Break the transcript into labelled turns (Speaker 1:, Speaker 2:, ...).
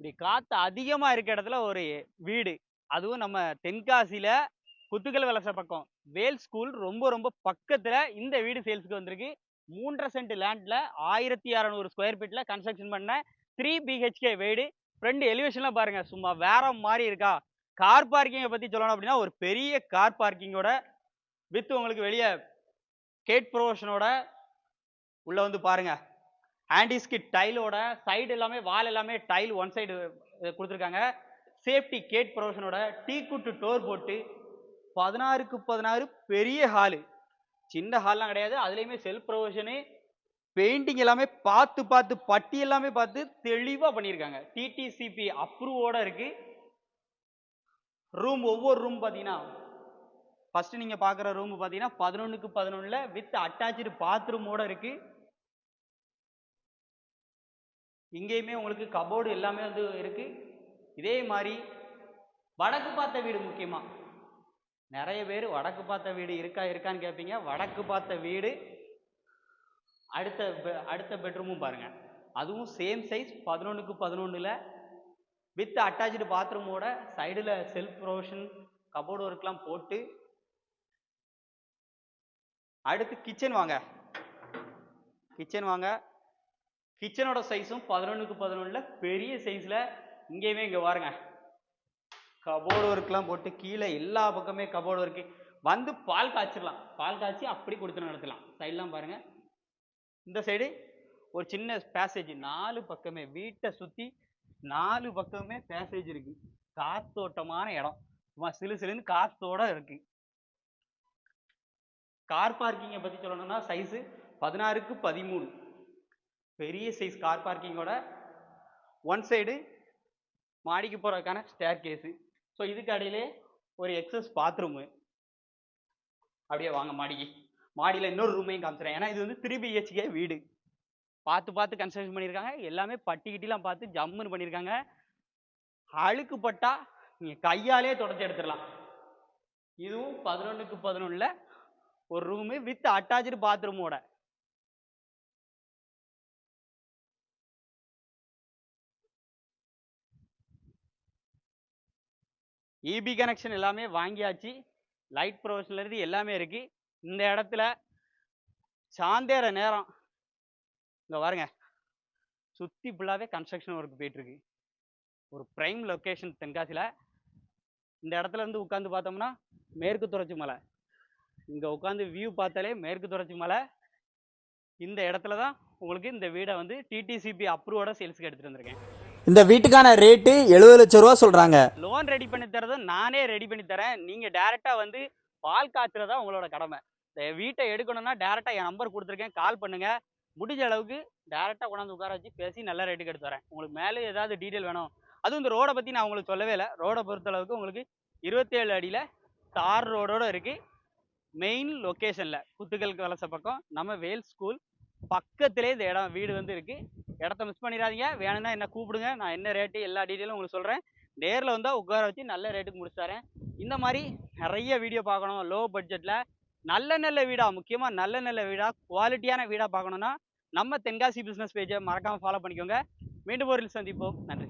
Speaker 1: இப்படி காற்று அதிகமாக இருக்க இடத்துல ஒரு வீடு. அதுவும் நம்ம தென்காசியில் குத்துக்கல் வலச பக்கம். வேல் ஸ்கூல் ரொம்ப ரொம்ப பக்கத்தில் இந்த வீடு சேல்ஸுக்கு வந்திருக்கு. மூன்றரை சென்ட் லேண்டில் ஆயிரத்தி அறநூறு ஸ்கொயர் ஃபீட்டில் கன்ஸ்ட்ரக்ஷன் பண்ண த்ரீ பிஹெச்கே வீடு. ஃப்ரெண்டு எலிவேஷன்லாம் பாருங்கள் சும்மா வேற மாதிரி இருக்கா? கார் பார்க்கிங்கை பற்றி சொல்லணும் அப்படின்னா ஒரு பெரிய கார் பார்க்கிங்கோட வித் உங்களுக்கு வெளியே கேட் ப்ரொவஷனோட உள்ளே வந்து பாருங்கள் ஆண்டிஸ்கிட் டைலோட சைடு எல்லாமே வால் எல்லாமே டைல் ஒன் சைடு கொடுத்துருக்காங்க. சேஃப்டி கேட் ப்ரொவஷனோட டீ குட்டு டோர் போட்டு பதினாறுக்கு பதினாறு பெரிய ஹாலு சின்ன ஹால்லாம் கிடையாது. அதுலேயுமே செல்ஃப் ப்ரொவிஷனு பெயிண்டிங் எல்லாமே பார்த்து பார்த்து பட்டி எல்லாமே பார்த்து தெளிவாக பண்ணியிருக்காங்க. டிடிசிபி அப்ரூவோட இருக்குது ரூம் ஒவ்வொரு ரூம் பார்த்தீங்கன்னா ஃபஸ்ட்டு நீங்கள் பார்க்குற ரூம் பார்த்தீங்கன்னா பதினொன்றுக்கு பதினொன்றில் வித் அட்டாச்சு பாத்ரூமோட இருக்குது இங்கேயுமே உங்களுக்கு கபோர்டு எல்லாமே வந்து இருக்குது இதே மாதிரி வடக்கு பார்த்த வீடு முக்கியமாக நிறைய பேர் வடக்கு பார்த்த வீடு இருக்கா இருக்கான்னு கேட்பீங்க வடக்கு பார்த்த வீடு அடுத்த பெ- அடுத்த பெட்ரூமும் பாருங்கள் அதுவும் சேம் சைஸ் பதினொன்றுக்கு பதினொன்றில் வித் அட்டாச்சு பாத்ரூமோட சைடில் செல்ஃப் ப்ரொவிஷன் கபோர்டு ஒர்க்லாம் போட்டு அடுத்து கிச்சன் வாங்க. கிச்சன் வாங்க. கிச்சனோட சைஸும் பதினொன்றுக்கு பதினொன்றில் பெரிய சைஸில் இங்கேயுமே இங்கே பாருங்க. கபோர்டு ஒர்க்லாம் போட்டு கீழே எல்லா பக்கமே கபோர்டு ஒர்க்கு வந்து பால் காய்ச்சிடலாம். பால் காய்ச்சி அப்படி கொடுத்து நடத்தலாம். சைட்லாம் பாருங்கள் இந்த சைடு ஒரு சின்ன பேசேஜ் நாலு பக்கமே வீட்டை சுற்றி நாலு பக்கமே பேசேஜ் இருக்கு. காத்தோட்டமான இடம். சும்மா சிலு சிலுன்னு காத்தோட இருக்கு. கார் பார்க்கிங்கை பற்றி சொல்லணும்னா சைஸு பதினாறுக்கு பதிமூணு. பெரிய சைஸ் கார் பார்க்கிங்கோட ஒன் சைடு மாடிக்கு போகிறதுக்கான ஸ்டேர் கேஸு ஸோ இதுக்கு அடையிலே ஒரு எக்ஸஸ் பாத்ரூமு அப்படியே வாங்க மாடிக்கு. மாடியில் இன்னொரு ரூமையும் காமிச்சிடறேன். ஏன்னா இது வந்து த்ரீ பிஹெச்கே வீடு. பார்த்து பார்த்து கன்ஸ்ட்ரக்ஷன் பண்ணியிருக்காங்க. எல்லாமே பட்டி கிட்டிலாம் பார்த்து ஜம்முன்னு பண்ணியிருக்காங்க. அழுக்கு பட்டா நீங்கள் கையாலே தொடச்சி எடுத்துடலாம். இதுவும் பதினொன்றுக்கு பதினொன்றில் ஒரு ரூமு வித் அட்டாச்சு பாத்ரூமோட இபி கனெக்ஷன் எல்லாமே வாங்கியாச்சு. லைட் ப்ரொவிஷன்லேருந்து எல்லாமே இருக்குது இந்த இடத்துல சாந்தேற நேரம். இங்கே பாருங்க. சுற்றி ஃபுல்லாகவே கன்ஸ்ட்ரக்ஷன் ஒர்க் போயிட்டுருக்கு. ஒரு ப்ரைம் லொக்கேஷன் தென்காசியில் இந்த இடத்துல இருந்து உட்காந்து பார்த்தோம்னா மேற்கு தொடர்ச்சி மலை. இங்கே உட்காந்து வியூ பார்த்தாலே மேற்கு தொடர்ச்சி மலை. இந்த இடத்துல தான் உங்களுக்கு இந்த வீடை வந்து டிடிசிபி அப்ரூவோட சேல்ஸுக்கு எடுத்துகிட்டு வந்திருக்கேன்.
Speaker 2: இந்த வீட்டுக்கான ரேட்டு எழுபது லட்சம் ரூபா சொல்றாங்க.
Speaker 1: லோன் ரெடி பண்ணி தரது நானே ரெடி பண்ணி தரேன். நீங்க டைரக்டா வந்து பால் காய்ச்சறது தான் உங்களோட கடமை. இந்த வீட்டை எடுக்கணும்னா டைரக்டா என் நம்பர் கொடுத்துருக்கேன். கால் பண்ணுங்க. முடிஞ்ச அளவுக்கு டைரக்டா கொண்டாந்து உட்கார வச்சு பேசி நல்ல ரேட்டுக்கு எடுத்து வரேன் உங்களுக்கு மேலே ஏதாவது டீட்டெயில் வேணும். அதுவும் இந்த ரோடை பத்தி நான் உங்களுக்கு சொல்லவே இல்லை. ரோடை பொறுத்த அளவுக்கு உங்களுக்கு இருபத்தேழு அடியில் தார் ரோடோட இருக்கு. மெயின் லொக்கேஷனில் குத்துக்கல் வலச பக்கம். நம்ம வேல் ஸ்கூல் பக்கத்திலே இந்த இடம் வீடு வந்து இருக்கு. இடத்த மிஸ் பண்ணிடாதீங்க. வேணும்னா என்ன கூப்பிடுங்க. நான் என்ன ரேட்டு எல்லா டீட்டெயிலும் உங்களுக்கு சொல்கிறேன் நேரில் வந்தால் உட்கார வச்சு நல்ல ரேட்டுக்கு முடிச்சு தரேன். இந்த மாதிரி நிறைய வீடியோ பார்க்கணும். லோ பட்ஜெட்டில் நல்ல நல்ல வீடாக முக்கியமாக நல்ல நல்ல வீடாக குவாலிட்டியான வீடாக பார்க்கணுன்னா நம்ம தென்காசி பிஸ்னஸ் பேஜை மறக்காமல் ஃபாலோ பண்ணிக்கோங்க. மீண்டும் ஒரு சந்திப்போம். நன்றி.